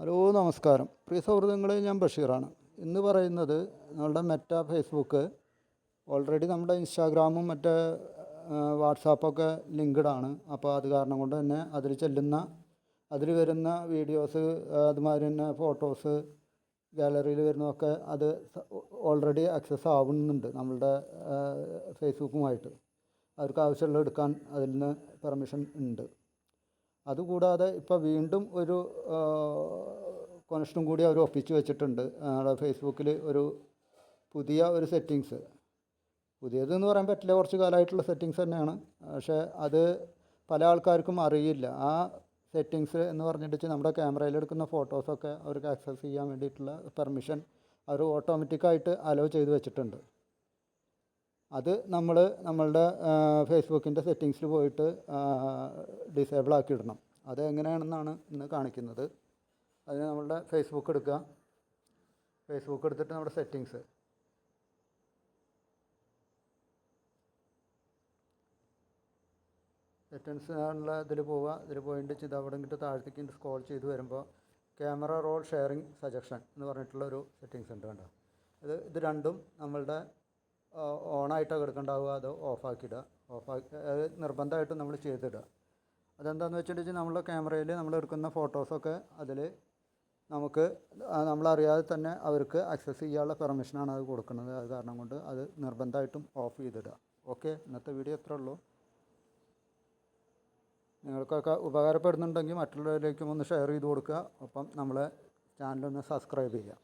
Hello നമസ്കാരം. പ്രിയ സൗഹൃദങ്ങൾ ഞാൻ ബഷീറാണ്. ഇന്ന് പറയുന്നത് നമ്മളുടെ മെറ്റ ഫേസ്ബുക്ക് ഓൾറെഡി നമ്മുടെ ഇൻസ്റ്റാഗ്രാമും മറ്റേ വാട്സാപ്പൊക്കെ ലിങ്ക്ഡ് ആണ്. അപ്പോൾ അത് കാരണം കൊണ്ട് തന്നെ അതിൽ ചെല്ലുന്ന അതിൽ വരുന്ന വീഡിയോസ് അതുമാതിരി തന്നെ ഫോട്ടോസ് ഗാലറിയിൽ വരുന്നതൊക്കെ അത് ഓൾറെഡി ആക്സസ് ആവുന്നുണ്ട് നമ്മളുടെ ഫേസ്ബുക്കുമായിട്ട് അവർക്ക് ആവശ്യമുള്ള എടുക്കാൻ അതിൽ നിന്ന് പെർമിഷൻ ഉണ്ട്. അതുകൂടാതെ ഇപ്പോൾ വീണ്ടും ഒരു കണക്ഷനും കൂടി അവർ ഒപ്പിച്ച് വെച്ചിട്ടുണ്ട്. നമ്മുടെ ഫേസ്ബുക്കിൽ ഒരു പുതിയ ഒരു സെറ്റിങ്സ് പുതിയതെന്ന് പറയാൻ പറ്റില്ല കുറച്ച് കാലമായിട്ടുള്ള സെറ്റിങ്സ് തന്നെയാണ്. പക്ഷേ അത് പല ആൾക്കാർക്കും അറിയില്ല. ആ സെറ്റിങ്സ് എന്ന് പറഞ്ഞിട്ട് നമ്മുടെ ക്യാമറയിൽ എടുക്കുന്ന ഫോട്ടോസൊക്കെ അവർക്ക് ആക്സസ് ചെയ്യാൻ വേണ്ടിയിട്ടുള്ള പെർമിഷൻ അവർ ഓട്ടോമാറ്റിക്കായിട്ട് അലോ ചെയ്ത് വെച്ചിട്ടുണ്ട്. അത് നമ്മൾ നമ്മളുടെ ഫേസ്ബുക്കിന്റെ സെറ്റിങ്സിൽ പോയിട്ട് ഡിസേബിൾ ആക്കി ഇടണം അത് എങ്ങനെയാണെന്നാണ് ഇന്ന് കാണിക്കുന്നത്. അതിന് നമ്മളുടെ ഫേസ്ബുക്ക് എടുക്കുക. ഫേസ്ബുക്ക് എടുത്തിട്ട് നമ്മുടെ സെറ്റിങ്സ്. സെറ്റിങ്സ് ഉള്ള ഇതിൽ പോവുക. ഇതിൽ പോയിട്ട് ഇത് അവിടെ ഇങ്ങോട്ട് താഴത്തേക്ക് സ്ക്രോൾ ചെയ്ത് വരുമ്പോൾ ക്യാമറ റോൾ ഷെയറിങ് സജഷൻ എന്ന് പറഞ്ഞിട്ടുള്ള ഒരു സെറ്റിങ്സ് ഉണ്ട് കണ്ടോ? ഇത് ഇത് രണ്ടും നമ്മളുടെ ഓണായിട്ടാണ് കിടക്കണ്ടാവുക അത് ഓഫാക്കിയിടുക ഓഫാക്കി നിർബന്ധമായിട്ടും നമ്മൾ ചെയ്തിടുക അതെന്താണെന്ന് വെച്ചിട്ടുണ്ടെങ്കിൽ നമ്മളെ ക്യാമറയിൽ നമ്മൾ എടുക്കുന്ന ഫോട്ടോസൊക്കെ അതിൽ നമുക്ക് നമ്മളറിയാതെ തന്നെ അവർക്ക് ആക്സസ് ചെയ്യാനുള്ള പെർമിഷനാണ് അത് കൊടുക്കുന്നത്. അത് കാരണം കൊണ്ട് അത് നിർബന്ധമായിട്ടും ഓഫ് ചെയ്തിടുക ഓക്കെ ഇന്നത്തെ വീഡിയോ എത്ര ഉള്ളൂ. നിങ്ങൾക്കൊക്കെ ഉപകാരപ്പെടുന്നുണ്ടെങ്കിൽ മറ്റുള്ളവരിലേക്കും ഒന്ന് ഷെയർ ചെയ്ത് കൊടുക്കുക. ഒപ്പം നമ്മളെ ചാനലൊന്ന് സബ്സ്ക്രൈബ് ചെയ്യുക.